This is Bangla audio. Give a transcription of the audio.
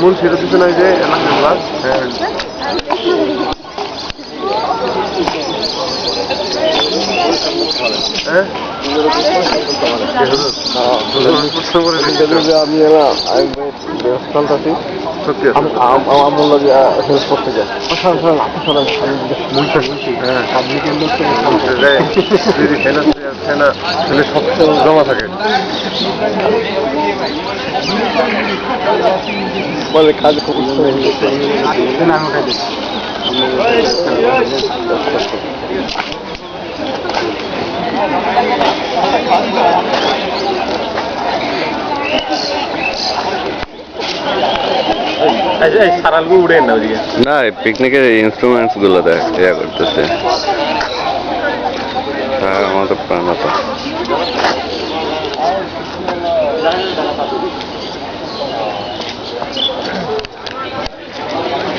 মন ছেড়ে দিচ্ছে না এই যে হ্যাঁ হ্যাঁ। আমি এলাম আমি ব্যবস্থানটাতে সত্যি আছে। আমার লাগে হেল্প করতে যাই মুলটা হ্যাঁ বলছে যে যদি সেনা সেনা ছেলে সব জমা থাকে বলে কাজ খুব না পিকনিকের ইনস্ট্রুমেন্টসগুলো দেখ ইয়া করতেছে। আমাদের প্রাণ